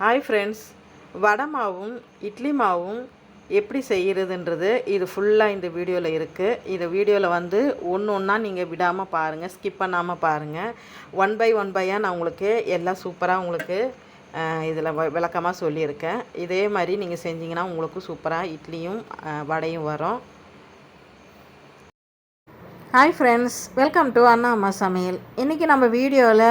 Hi friends வடை மாவும் இட்லி மாவும் எப்படி செய்கிறதுன்றது இது ஃபுல்லாக இந்த வீடியோவில் இருக்குது இந்த வீடியோவில் வந்து ஒன்று ஒன்றா நீங்கள் விடாமல் பாருங்கள் ஸ்கிப் பண்ணாமல் பாருங்கள் ஒன் பை ஒன் பையாக நான் உங்களுக்கு எல்லாம் சூப்பராக உங்களுக்கு இதில் விளக்கமாக சொல்லியிருக்கேன். இதே மாதிரி நீங்கள் செஞ்சிங்கன்னா உங்களுக்கு சூப்பராக இட்லியும் வடையும் வரும். Hi friends welcome to Anna Amma Samayal இன்றைக்கி நம்ம வீடியோவில்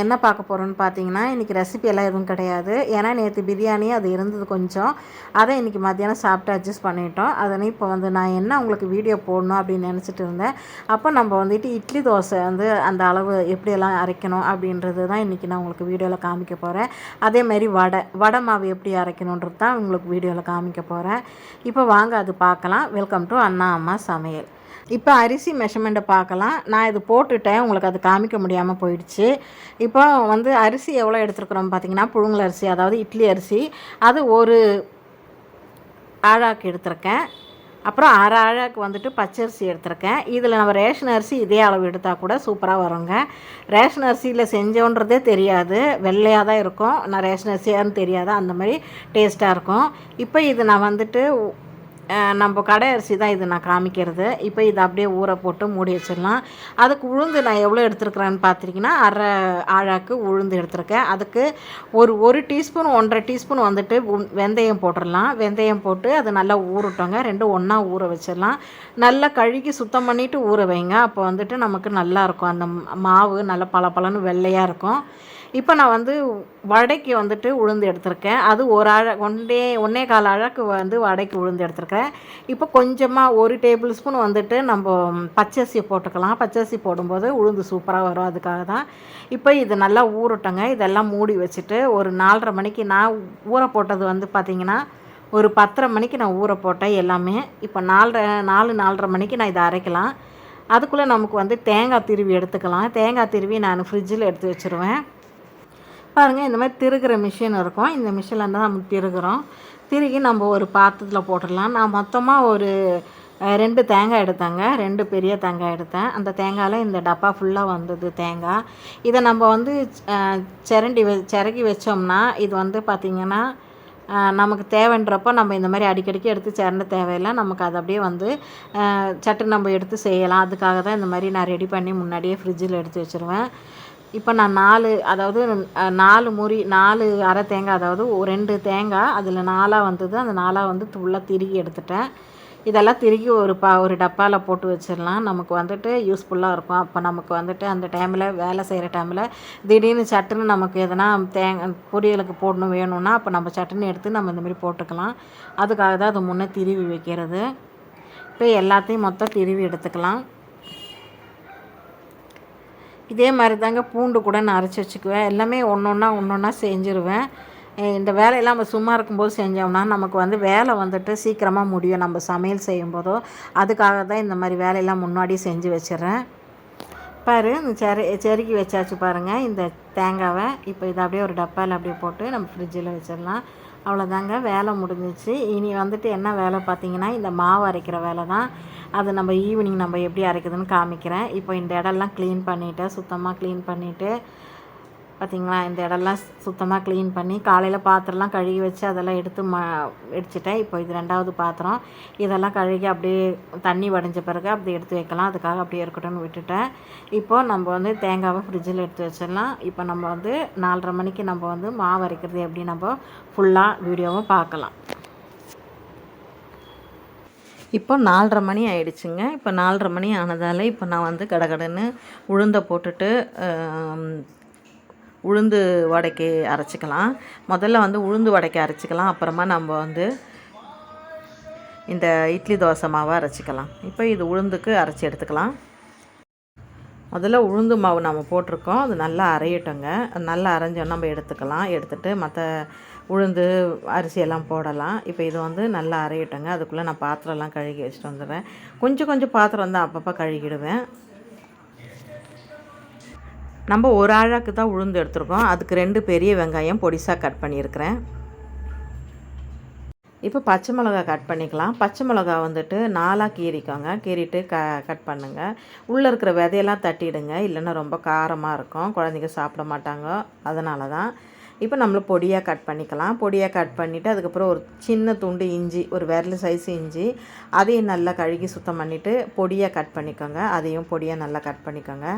என்ன பார்க்க போகிறோம்னு பார்த்தீங்கன்னா இன்றைக்கி ரெசிபி எல்லாம் எதுவும் கிடையாது. ஏன்னா நேற்று பிரியாணி அது இருந்தது கொஞ்சம். அதை இன்றைக்கி மத்தியானம் சாப்பிட்டு அட்ஜஸ்ட் பண்ணிட்டோம். அதனால் இப்போ வந்து நான் என்ன உங்களுக்கு வீடியோ போடணும் அப்படின்னு நினச்சிட்டு இருந்தேன். அப்போ நம்ம வந்துட்டு இட்லி தோசை வந்து அந்த அளவு எப்படியெல்லாம் அரைக்கணும் அப்படின்றது தான் இன்றைக்கி நான் உங்களுக்கு வீடியோவில் காமிக்க போகிறேன் அதேமாரி வடை வடை மாவு எப்படி அரைக்கணுன்றது தான் உங்களுக்கு வீடியோவில் காமிக்க போகிறேன் இப்போ வாங்க அது பார்க்கலாம். வெல்கம் டு அண்ணா அம்மா சமையல் இப்போ அரிசி மெஷர்மெண்ட்டை பார்க்கலாம். நான் இது போட்டுட்டேன். உங்களுக்கு அது காமிக்க முடியாமல் போயிடுச்சு. இப்போ வந்து அரிசி எவ்வளோ எடுத்துருக்குறோம் பார்த்தீங்கன்னா புழுங்கல் அரிசி அதாவது இட்லி அரிசி அது ஒரு ஆழாக்கு எடுத்திருக்கேன். அப்புறம் அரை ஆழாக்கு வந்துட்டு பச்சரிசி எடுத்திருக்கேன். இதில் நம்ம ரேஷன் அரிசி இதே அளவு எடுத்தால் கூட சூப்பராக வருங்க. ரேஷன் அரிசியில் செஞ்சோன்றதே தெரியாது. வெள்ளையாக தான் இருக்கும். நான் ரேஷன் அரிசியான்னு தெரியாது. அந்த மாதிரி டேஸ்ட்டாக இருக்கும். இப்போ இது நான் வந்துட்டு நம்ம கடை அரிசி தான் இது நான் காமிக்கிறது. இப்போ இதை அப்படியே ஊற போட்டு மூடி வச்சிடலாம். அதுக்கு உளுந்து நான் எவ்வளோ எடுத்துருக்குறேன்னு பார்த்துட்டிங்கன்னா அரை ஆழாக்கு உளுந்து எடுத்திருக்கேன். அதுக்கு ஒரு ஒரு டீஸ்பூன் ஒன்றரை டீஸ்பூன் வந்துட்டு வெந்தயம் போட்டுடலாம். வெந்தயம் போட்டு அது நல்லா ஊறட்டோங்க. ரெண்டும் ஒன்றா ஊற வச்சிடலாம். நல்லா கழுகி சுத்தம் பண்ணிவிட்டு ஊற வைங்க. அப்போ வந்துட்டு நமக்கு நல்லாயிருக்கும் அந்த மாவு நல்லா பளபளன்னு வெள்ளையாக இருக்கும். இப்போ நான் வந்து வடைக்கு வந்துட்டு உளுந்து எடுத்திருக்கேன். அது ஒரு அழ ஒன்றே ஒன்றே கால் அழகு வந்து வடைக்கு உளுந்து எடுத்திருக்கேன். இப்போ கொஞ்சமாக ஒரு டேபிள் ஸ்பூன் வந்துட்டு நம்ம பச்சரிசி போட்டுக்கலாம். பச்சரிசி போடும்போது உளுந்து சூப்பராக வரும். அதுக்காக தான். இப்போ இது நல்லா ஊறட்டோங்க. இதெல்லாம் மூடி வச்சுட்டு ஒரு நாலரை மணிக்கு நான் ஊற போட்டது வந்து பார்த்திங்கன்னா ஒரு பத்தரை மணிக்கு நான் ஊற போட்டேன் எல்லாமே. இப்போ நாலரை நாலு நாலரை மணிக்கு நான் இதை அரைக்கலாம். அதுக்குள்ளே நமக்கு வந்து தேங்காய் திருவி எடுத்துக்கலாம். தேங்காய் திருவி நான் ஃப்ரிட்ஜில் எடுத்து வச்சுருவேன். பாருங்கள் இந்த மாதிரி திருகிற மிஷின் இருக்கும். இந்த மிஷினில் தான் நம்ம திருகிறோம். திருகி நம்ம ஒரு பாத்திரத்தில் போட்டுடலாம். நான் மொத்தமாக ஒரு ரெண்டு தேங்காய் எடுத்தேங்க. ரெண்டு பெரிய தேங்காய் எடுத்தேன். அந்த தேங்காயில் இந்த டப்பா ஃபுல்லாக வந்தது தேங்காய். இதை நம்ம வந்து சிரண்டி வெ சிரகி வச்சோம்னா இது வந்து பார்த்திங்கன்னா நமக்கு தேவைன்றப்போ நம்ம இந்த மாதிரி அடிக்கடிக்கு எடுத்து சிரண்ட தேவையில்லை. நமக்கு அது அப்படியே வந்து சட்டு நம்ம எடுத்து செய்யலாம். அதுக்காக தான் இந்த மாதிரி நான் ரெடி பண்ணி முன்னாடியே ஃப்ரிட்ஜில் எடுத்து வச்சுருவேன். இப்போ நான் நாலு அதாவது நாலு முறி நாலு அரை தேங்காய் அதாவது ஒரு ரெண்டு தேங்காய் அதில் நாலாக வந்தது அந்த நாலாக வந்து ஃபுல்லாக திருகி எடுத்துட்டேன். இதெல்லாம் திருகி ஒரு பா ஒரு டப்பாவில் போட்டு வச்சிடலாம் நமக்கு வந்துட்டு யூஸ்ஃபுல்லாக இருக்கும். அப்போ நமக்கு வந்துட்டு அந்த டைமில் வேலை செய்கிற டைமில் திடீர்னு சட்டுன்னு நமக்கு எதனா தேங்காய் பொரியலுக்கு போடணும் வேணும்னா அப்போ நம்ம சட்டுன்னு எடுத்து நம்ம இந்தமாரி போட்டுக்கலாம். அதுக்காக தான் அது முன்னே திருவி வைக்கிறது. இப்போ எல்லாத்தையும் மொத்தம் திருவி எடுத்துக்கலாம். இதே மாதிரி தாங்க பூண்டு கூட நான் அரைச்சி வச்சுக்குவேன். எல்லாமே ஒன்று ஒன்றா ஒன்று ஒன்றா செஞ்சுருவேன் இந்த வேலையெல்லாம் நம்ம சும்மா இருக்கும்போது செஞ்சோம்னா நமக்கு வந்து வேலை வந்துட்டு சீக்கிரமாக முடியும். நம்ம சமையல் செய்யும்போதோ அதுக்காக தான் இந்த மாதிரி வேலையெல்லாம் முன்னாடி செஞ்சு வச்சிடுறேன். பாரு இந்த செரு செருக்கி வச்சாச்சு பாருங்கள் இந்த தேங்காவை இப்போ இதை அப்படியே ஒரு டப்பாவில் அப்படியே போட்டு நம்ம ஃப்ரிட்ஜில் வச்சிடலாம். அவ்வளோதாங்க வேலை முடிஞ்சிச்சு. இனி வந்துட்டு என்ன வேலை பார்த்தீங்கன்னா இந்த மாவு அரைக்கிற வேலை தான். அது நம்ம ஈவினிங் நம்ம எப்படி அரைக்குதுன்னு காமிக்கிறேன். இப்போ இந்த இடம்லாம் க்ளீன் பண்ணிவிட்டு சுத்தமாக க்ளீன் பண்ணிவிட்டு பார்த்தீங்களா இந்த இடம்லாம் சுத்தமாக க்ளீன் பண்ணி காலையில் பாத்திரம்லாம் கழுகி வச்சு அதெல்லாம் எடுத்து ம எடுத்துட்டேன். இப்போ இது ரெண்டாவது பாத்திரம். இதெல்லாம் கழுகி அப்படியே தண்ணி வடிஞ்ச பிறகு அப்படி எடுத்து வைக்கலாம். அதுக்காக அப்படியே இருக்கட்டும்னு விட்டுட்டேன். இப்போது நம்ம வந்து தேங்காவை ஃப்ரிட்ஜில் எடுத்து வச்சிடலாம். இப்போ நம்ம வந்து நாலரை மணிக்கு நம்ம வந்து மாவு அரைக்கிறது எப்படி நம்ம ஃபுல்லாக வீடியோவும் பார்க்கலாம். இப்போ நாலரை மணி ஆயிடுச்சுங்க. இப்போ நாலரை மணி ஆனதால் இப்போ நான் வந்து கடகடன்னு உளுந்தை போட்டுட்டு உளுந்து வடைக்கு அரைச்சிக்கலாம். முதல்ல வந்து உளுந்து வடைக்கு அரைச்சிக்கலாம். அப்புறமா நம்ம வந்து இந்த இட்லி தோசை மாவை அரைச்சிக்கலாம். இப்போ இது உளுந்துக்கு அரைச்சி எடுத்துக்கலாம். முதல்ல உளுந்து மாவு நம்ம போட்டிருக்கோம். அது நல்லா அரையட்டோங்க. அது நல்லா அரைஞ்சோம் நம்ம எடுத்துக்கலாம். எடுத்துகிட்டு மற்ற உளுந்து அரிசியெல்லாம் போடலாம். இப்போ இது வந்து நல்லா அரையட்டோங்க. அதுக்குள்ளே நான் பாத்திரம்லாம் கழுகி வச்சுட்டு வந்துடுறேன். கொஞ்சம் கொஞ்சம் பாத்திரம் தான் அப்பப்போ கழுகிடுவேன் நம்ம ஒரு ஆழாக்கு தான் உளுந்து எடுத்துருக்கோம். அதுக்கு ரெண்டு பெரிய வெங்காயம் பொடிசாக கட் பண்ணியிருக்கிறேன். இப்போ பச்சை மிளகா கட் பண்ணிக்கலாம். பச்சை மிளகா வந்துட்டு நாலாக கீறிக்கோங்க. கீறிட்டு க கட் பண்ணுங்கள் உள்ளே இருக்கிற விதையெல்லாம் தட்டிடுங்க. இல்லைன்னா ரொம்ப காரமாக இருக்கும். குழந்தைங்க சாப்பிட மாட்டாங்க. அதனால தான் இப்போ நம்மள பொடியாக கட் பண்ணிக்கலாம். பொடியாக கட் பண்ணிவிட்டு அதுக்கப்புறம் ஒரு சின்ன துண்டு இஞ்சி ஒரு விரல் சைஸ் இஞ்சி அதையும் நல்லா கழுகி சுத்தம் பண்ணிவிட்டு பொடியாக கட் பண்ணிக்கோங்க. அதையும் பொடியாக நல்லா கட் பண்ணிக்கோங்க.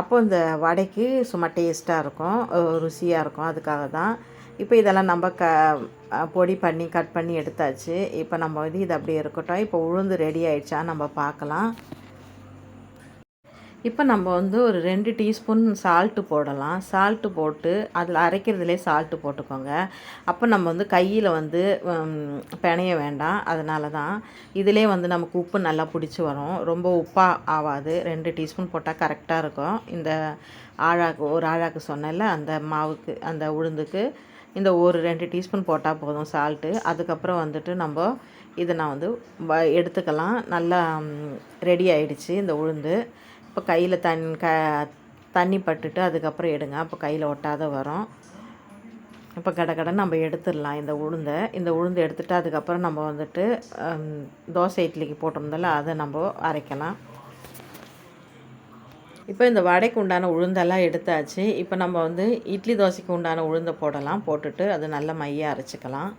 அப்போ இந்த வடைக்கு சும்மா டேஸ்ட்டாக இருக்கும். ருசியாக இருக்கும். அதுக்காக தான். இப்போ இதெல்லாம் நம்ம க பொடி பண்ணி கட் பண்ணி எடுத்தாச்சு. இப்போ நம்ம வந்து இது அப்படியே இருக்கட்டும். இப்போ உளுந்து ரெடி ஆயிடுச்சா நம்ம பார்க்கலாம். இப்போ நம்ம வந்து ஒரு ரெண்டு டீஸ்பூன் சால்ட்டு போடலாம். சால்ட்டு போட்டு அதில் அரைக்கிறதுலே சால்ட்டு போட்டுக்கோங்க. அப்போ நம்ம வந்து கையில் வந்து பிணைய வேண்டாம். அதனால தான் இதிலே வந்து நமக்கு உப்பு நல்லா பிடிச்சி வரும். ரொம்ப உப்பாக ஆகாது ரெண்டு டீஸ்பூன் போட்டால் கரெக்டாக இருக்கும். இந்த ஆழாக்கு ஒரு ஆழாக்கு சொன்னல அந்த மாவுக்கு அந்த உளுந்துக்கு இந்த ஒரு ரெண்டு டீஸ்பூன் போட்டால் போதும் சால்ட்டு. அதுக்கப்புறம் வந்துட்டு நம்ம இதை நான் வந்து வ எடுத்துக்கலாம். நல்லா ரெடி ஆயிடுச்சு இந்த உளுந்து. இப்போ கையில் தண் க தண்ணி பட்டுட்டு அதுக்கப்புறம் எடுங்க. அப்போ கையில் ஒட்டாத வரும். இப்போ கடை கடை நம்ம எடுத்துடலாம். இந்த உளுந்தை இந்த உளுந்து எடுத்துகிட்டு அதுக்கப்புறம் நம்ம வந்துட்டு தோசை இட்லிக்கு போட்டிருந்தோம்ல அதை நம்ம அரைக்கலாம். இப்போ இந்த வடைக்கு உண்டான உளுந்தெல்லாம் எடுத்தாச்சு. இப்போ நம்ம வந்து இட்லி தோசைக்கு உண்டான உளுந்தை போடலாம். போட்டுட்டு அது நல்ல மையாக அரைச்சிக்கலாம்.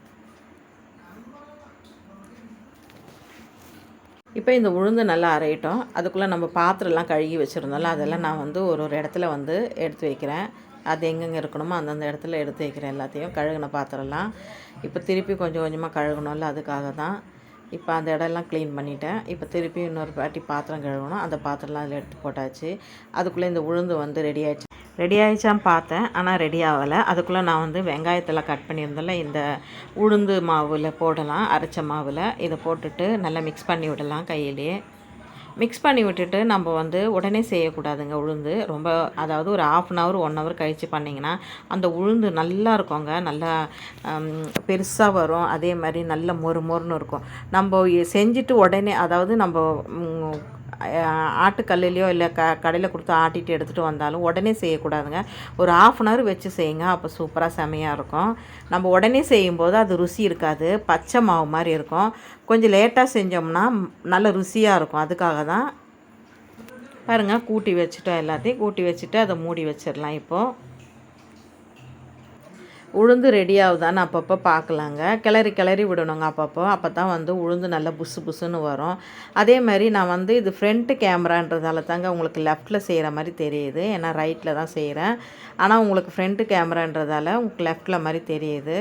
இப்போ இந்த உளுந்து நல்லா அரையட்டும். அதுக்குள்ளே நம்ம பாத்திரம்லாம் கழுகி வச்சுருந்தோம்ல அதெல்லாம் நான் வந்து ஒரு ஒரு இடத்துல வந்து எடுத்து வைக்கிறேன். அது எங்கெங்கே இருக்கணுமோ அந்தந்த இடத்துல எடுத்து வைக்கிறேன் எல்லாத்தையும் கழுகுன பாத்திரம்லாம். இப்போ திருப்பி கொஞ்சம் கொஞ்சமாக கழுகணும்ல அதுக்காக தான் இப்போ அந்த இடம்லாம் க்ளீன் பண்ணிட்டேன். இப்போ திருப்பி இன்னொரு பாட்டி பாத்திரம் கழுவணும். அந்த பாத்திரம்லாம் அதில் எடுத்து போட்டாச்சு. அதுக்குள்ளே இந்த உளுந்து வந்து ரெடி ஆயிடுச்சு. ரெடி ஆயிடுச்சான்னு பார்த்தேன் ஆனால் ரெடி ஆகலை. அதுக்குள்ளே நான் வந்து வெங்காயத்தில் கட் பண்ணியிருந்தேன்ல இந்த உளுந்து மாவில் போடலாம் அரைச்ச மாவில். இதை போட்டுட்டு நல்லா மிக்ஸ் பண்ணி விடலாம் கையிலேயே மிக்ஸ் பண்ணி விட்டுட்டு நம்ம வந்து உடனே செய்யக்கூடாதுங்க உளுந்து. ரொம்ப அதாவது ஒரு half an hour one hour கழித்து பண்ணிங்கன்னா அந்த உளுந்து நல்லா இருக்குங்க. நல்லா பெருசாக வரும். அதே மாதிரி நல்ல மொறு மொறுன்னு இருக்கும். நம்ம செஞ்சுட்டு உடனே அதாவது நம்ம ஆட்டுக்கல்லையோ இல்லை க கடையில் கொடுத்து ஆட்டிட்டு எடுத்துகிட்டு வந்தாலும் உடனே செய்யக்கூடாதுங்க. ஒரு ஆஃப் அன் ஹவர் வச்சு செய்யுங்க. அப்போ சூப்பராக செமையாக இருக்கும். நம்ம உடனே செய்யும்போது அது ருசி இருக்காது. பச்சை மாவு மாதிரி இருக்கும். கொஞ்சம் லேட்டாக செஞ்சோம்னா நல்ல ருசியாக இருக்கும். அதுக்காக தான் பாருங்கள் கூட்டி வச்சுட்டோம் எல்லாத்தையும். கூட்டி வச்சுட்டு அதை மூடி வச்சிடலாம் இப்போது உளுந்து ரெடி ஆகுதான்னு அப்பப்போ பார்க்கலாங்க கிளறி கிளறி விடணுங்க அப்பப்போ. அப்போ தான் வந்து உளுந்து நல்லா புசு புசுன்னு வரும். அதே மாதிரி நான் வந்து இது ஃப்ரண்ட்டு கேமரான்றதால தாங்க உங்களுக்கு லெஃப்ட்டில் செய்கிற மாதிரி தெரியுது. ஏன்னா ரைட்டில் தான் செய்கிறேன் ஆனால் உங்களுக்கு ஃப்ரண்ட்டு கேமரான்றதால உங்களுக்கு லெஃப்ட்டில் மாதிரி தெரியுது.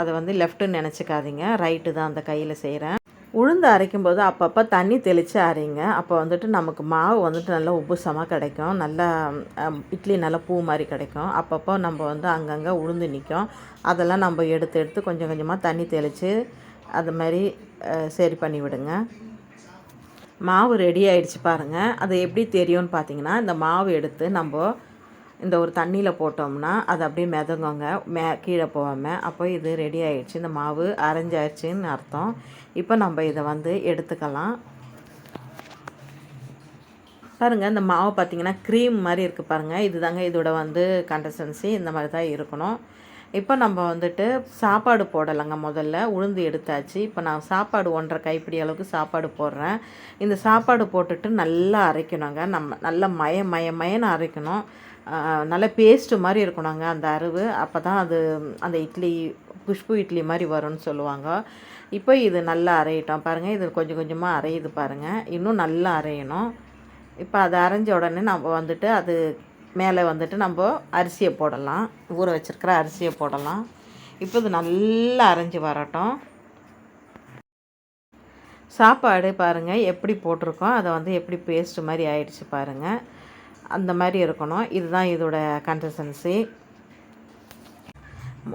அதை வந்து லெஃப்ட்டுன்னு நினச்சிக்காதீங்க. ரைட்டு தான் அந்த கையில் செய்கிறேன் உளுந்து அரைக்கும்போது அப்பப்போ தண்ணி தெளித்து அரைங்க. அப்போ வந்துட்டு நமக்கு மாவு வந்துட்டு நல்லா உப்புசமாக கிடைக்கும். நல்லா இட்லி நல்லா பூ மாதிரி கிடைக்கும். அப்பப்போ நம்ம வந்து அங்கங்கே உளுந்து நிற்கும் அதெல்லாம் நம்ம எடுத்து எடுத்து கொஞ்சம் கொஞ்சமாக தண்ணி தெளித்து அது மாதிரி சரி பண்ணி விடுங்க. மாவு ரெடி ஆயிடுச்சு பாருங்கள் அது எப்படி தெரியும்னு பார்த்தீங்கன்னா இந்த மாவு எடுத்து நம்ம இந்த ஒரு தண்ணியில் போட்டோம்னா அது அப்படியே மிதங்குங்க. மே கீழே போகாமல் அப்போ இது ரெடி ஆகிடுச்சு இந்த மாவு அரைஞ்சாயிடுச்சின்னு அர்த்தம். இப்போ நம்ம இதை வந்து எடுத்துக்கலாம். பாருங்கள் இந்த மாவு பார்த்தீங்கன்னா க்ரீம் மாதிரி இருக்குது பாருங்கள் இதுதாங்க இதோட வந்து கண்டசன்சி இந்த மாதிரி தான் இருக்கணும். இப்போ நம்ம வந்துட்டு சாப்பாடு போடலைங்க முதல்ல. உளுந்து எடுத்தாச்சு. இப்போ நான் சாப்பாடு ஒன்றரை கைப்பிடி அளவுக்கு சாப்பாடு போடுறேன். இந்த சாப்பாடு போட்டுட்டு நல்லா அரைக்கணுங்க. நம்ம நல்லா மய மய மயன்னு அரைக்கணும். நல்ல பேஸ்ட்டு மாதிரி இருக்கணுங்க அந்த அருவு. அப்போ தான் அது அந்த இட்லி குஷ்பு இட்லி மாதிரி வரும்னு சொல்லுவாங்க. இப்போ இது நல்லா அரையிட்டோம். பாருங்கள் இது கொஞ்சம் கொஞ்சமாக அரையுது பாருங்கள் இன்னும் நல்லா அரையணும். இப்போ அது அரைஞ்ச உடனே நம்ம வந்துட்டு அது மேலே வந்துட்டு நம்ம அரிசியை போடலாம். ஊற வச்சிருக்கிற அரிசியை போடலாம். இப்போ இது நல்லா அரைஞ்சு வரட்டும். சாப்பாடு பாருங்கள் எப்படி போட்டிருக்கோம். அதை வந்து எப்படி பேஸ்ட் மாதிரி ஆயிடுச்சு பாருங்கள் அந்த மாதிரி இருக்கணும். இதுதான் இதோட கன்சிஸ்டன்சி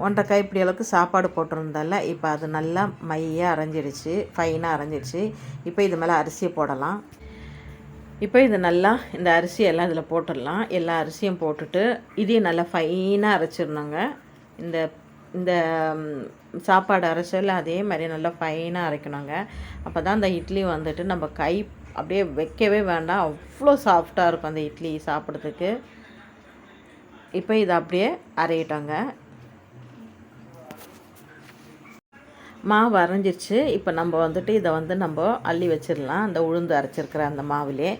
ஒன்றரை கைப்பிடி அளவுக்கு சாப்பாடு போட்டிருந்தால இப்போ அது நல்லா மையாக அரைஞ்சிடுச்சு ஃபைனாக அரைஞ்சிடுச்சு. இப்போ இது மேலே அரிசியை போடலாம். இப்போ இது நல்லா இந்த அரிசி எல்லாம் இதில் போட்டுடலாம். எல்லா அரிசியும் போட்டுட்டு இதையும் நல்லா ஃபைனாக அரைச்சிடணுங்க. இந்த இந்த சாப்பாடு அரைச்சல அதே மாதிரி நல்லா ஃபைனாக அரைக்கணுங்க. அப்போ தான் அந்த இட்லி வந்துட்டு நம்ம கை அப்படியே வைக்கவே வேண்டாம். அவ்வளோ சாஃப்டாக இருக்கும் அந்த இட்லி சாப்பிட்றதுக்கு. இப்போ இதை அப்படியே அரையிட்டோங்க மாவு அரைஞ்சிருச்சு. இப்போ நம்ம வந்துட்டு இதை வந்து நம்ம அள்ளி வச்சிடலாம். அந்த உளுந்து அரைச்சிருக்கிற அந்த மாவிலே.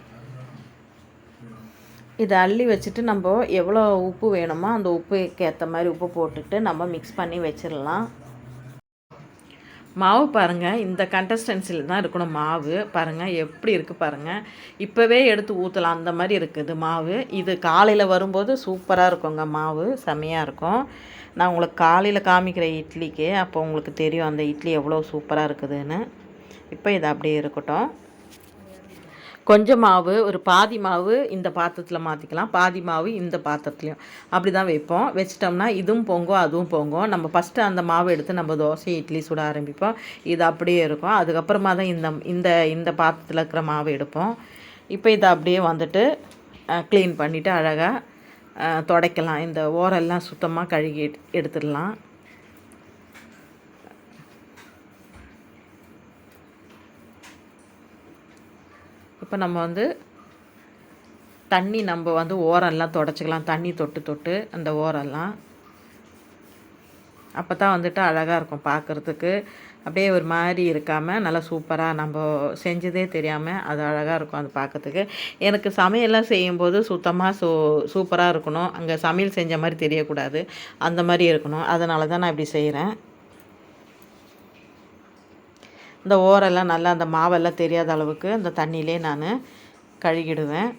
இதை அள்ளி வச்சுட்டு நம்ம எவ்வளோ உப்பு வேணுமோ அந்த உப்புக்கு ஏற்ற மாதிரி உப்பு போட்டுட்டு நம்ம மிக்ஸ் பண்ணி வச்சிடலாம். மாவு பாருங்கள் இந்த கண்டஸ்டன்சியில் தான் இருக்கணும் மாவு. பாருங்கள் எப்படி இருக்குது பாருங்கள் இப்போவே எடுத்து ஊற்றலாம் அந்த மாதிரி இருக்குது மாவு. இது காலையில் வரும்போது சூப்பராக இருக்குங்க மாவு செம்மையாக இருக்கும். நான் உங்களுக்கு காலையில் காமிக்கிற இட்லிக்கு அப்போ உங்களுக்கு தெரியும் அந்த இட்லி எவ்வளோ சூப்பராக இருக்குதுன்னு. இப்போ இது அப்படியே இருக்கட்டும். கொஞ்சம் மாவு ஒரு பாதி மாவு இந்த பாத்திரத்தில் மாற்றிக்கலாம் பாதி மாவு இந்த பாத்திரத்துலையும். அப்படி தான் வைப்போம். வச்சிட்டோம்னா இதுவும் பொங்கும் அதுவும் பொங்கும். நம்ம ஃபஸ்ட்டு அந்த மாவு எடுத்து நம்ம தோசை இட்லி சுட ஆரம்பிப்போம். இது அப்படியே இருக்கும். அதுக்கப்புறமா தான் இந்த இந்த இந்த பாத்திரத்தில் இருக்கிற மாவு எடுப்போம். இப்போ இதை அப்படியே வந்துட்டு க்ளீன் பண்ணிவிட்டு அழகாக துடைக்கலாம். இந்த ஓரெல்லாம் சுத்தமாக கழுகி எடுத்துடலாம். இப்போ நம்ம வந்து தண்ணி நம்ம வந்து ஓரெல்லாம் தொடச்சிக்கலாம். தண்ணி தொட்டு தொட்டு அந்த ஓரெல்லாம் அப்போ தான் வந்துட்டு அழகாக இருக்கும் பார்க்குறதுக்கு அப்படியே ஒரு மாதிரி இருக்காமல் நல்லா சூப்பராக நம்ம செஞ்சதே தெரியாமல் அது அழகாக இருக்கும் அது பார்க்கறதுக்கு எனக்கு சமையல்லாம் செய்யும்போது சுத்தமாக சூ சூப்பராக இருக்கணும். அங்கே சமையல் செஞ்ச மாதிரி தெரியக்கூடாது. அந்த மாதிரி இருக்கணும். அதனால தான் நான் இப்படி செய்கிறேன் இந்த ஓரெல்லாம் நல்லா அந்த மாவெல்லாம் தெரியாத அளவுக்கு அந்த தண்ணியிலே நான் கழுகிடுவேன்.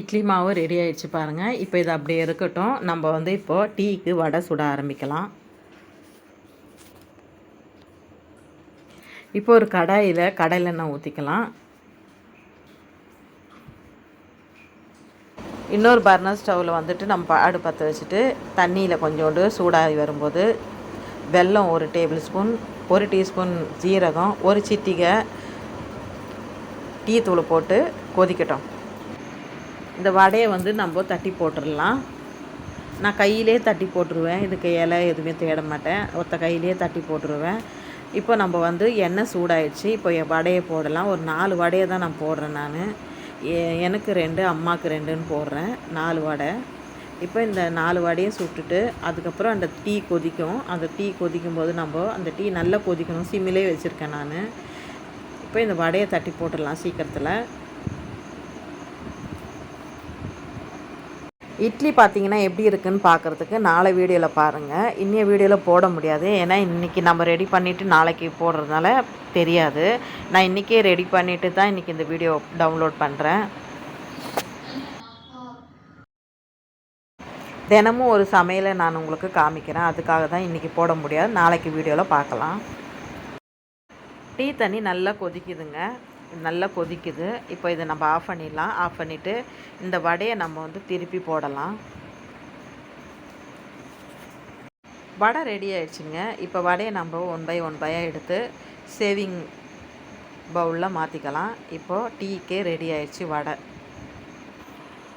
இட்லி மாவு ரெடி ஆயிடுச்சு பாருங்கள் இப்போ இது அப்படியே இருக்கட்டும். நம்ம வந்து இப்போது டீக்கு வடை சுட ஆரம்பிக்கலாம். இப்போ ஒரு கடாயில் கடையில் ஊற்றிக்கலாம் இன்னொரு பர்னர் ஸ்டவ்வில் வந்துட்டு நம்ம ஆடு பற்ற வச்சுட்டு தண்ணியில் கொஞ்சோண்டு சூடாகி வரும்போது வெல்லம் ஒரு டேபிள் ஸ்பூன் ஒரு டீஸ்பூன் ஜீரகம் ஒரு சிட்டிகை டீ தூள் போட்டு கொதிக்கட்டும். இந்த வடையை வந்து நம்ம தட்டி போட்டுடலாம். நான் கையிலே தட்டி போட்டுருவேன். இதுக்கு இலை எதுவுமே தேட மாட்டேன். ஒத்த கையிலே தட்டி போட்டுருவேன். இப்போ நம்ம வந்து எண்ணெய் சூடாயிடுச்சு. இப்போ வடையை போடலாம். ஒரு நாலு வடையை தான் நான் போடுறேன் நான். எனக்கு ரெண்டு அம்மாவுக்கு ரெண்டுன்னு போடுறேன். நாலு வடை. இப்போ இந்த நாலு வடையும் சுட்டுட்டு அதுக்கப்புறம் அந்த டீ கொதிக்கும். அந்த டீ கொதிக்கும் போது நம்ம அந்த டீ நல்லா கொதிக்கணும். சிம்மிலே வச்சுருக்கேன் நான். இப்போ இந்த வடையை தட்டி போட்டுடலாம் சீக்கிரத்தில். இட்லி பார்த்தீங்கன்னா எப்படி இருக்குன்னு பார்க்குறதுக்கு நாளை வீடியோவில் பாருங்கள் இன்னைய வீடியோவில் போட முடியாது. ஏன்னா இன்றைக்கி நம்ம ரெடி பண்ணிவிட்டு நாளைக்கு போடுறதுனால தெரியாது. நான் இன்றைக்கே ரெடி பண்ணிவிட்டு தான் இன்றைக்கி இந்த வீடியோ டவுன்லோட் பண்ணுறேன் தினமும் ஒரு சமையலை நான் உங்களுக்கு காமிக்கிறேன். அதுக்காக தான் இன்றைக்கி போட முடியாது. நாளைக்கு வீடியோவில் பார்க்கலாம். டீ தண்ணி நல்லா கொதிக்குதுங்க. நல்லா கொதிக்குது. இப்போ இதை நம்ம ஆஃப் பண்ணிடலாம். ஆஃப் பண்ணிவிட்டு இந்த வடையை நம்ம வந்து திருப்பி போடலாம். வடை ரெடி ஆயிடுச்சுங்க. இப்போ வடையை நம்ம ஒன் பை ஒன் பையாக எடுத்து சேவிங் பவுலில் மாற்றிக்கலாம் இப்போது டீக்கே ரெடி ஆயிடுச்சு வடை.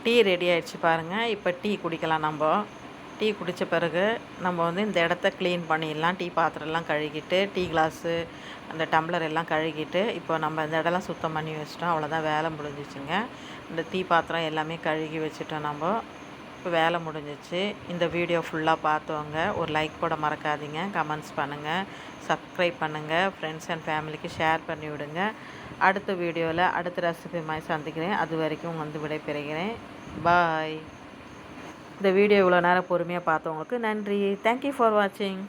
டீ ரெடி ஆயிடுச்சு பாருங்கள் இப்போ டீ குடிக்கலாம் நம்ம. டீ குடித்த பிறகு நம்ம வந்து இந்த இடத்த க்ளீன் பண்ணிடலாம். டீ பாத்திரம்லாம் கழுகிட்டு டீ கிளாஸு அந்த டம்ளர் எல்லாம் கழுகிட்டு இப்போ நம்ம இந்த இடம்லாம் சுத்தம் பண்ணி வச்சிட்டோம். அவ்வளோதான் வேலை முடிஞ்சிச்சுங்க. இந்த டீ பாத்திரம் எல்லாமே கழுகி வச்சுட்டோம் நம்ம. இப்போ வேலை முடிஞ்சிச்சு. இந்த வீடியோ ஃபுல்லாக பார்த்தவங்க ஒரு லைக் போட மறக்காதீங்க. கமெண்ட்ஸ் பண்ணுங்கள் சப்ஸ்கிரைப் பண்ணுங்கள் ஃப்ரெண்ட்ஸ் அண்ட் ஃபேமிலிக்கு ஷேர் பண்ணி விடுங்க. அடுத்த வீடியோவில் அடுத்த ரெசிபி மாதிரி சந்திக்கிறேன். அது வரைக்கும் வந்து விடைபெறுகிறேன். பாய் இந்த வீடியோ இவ்வளோ நேரம் பொறுமையாக பார்த்தவங்களுக்கு நன்றி. தேங்க்யூ ஃபார் வாட்சிங்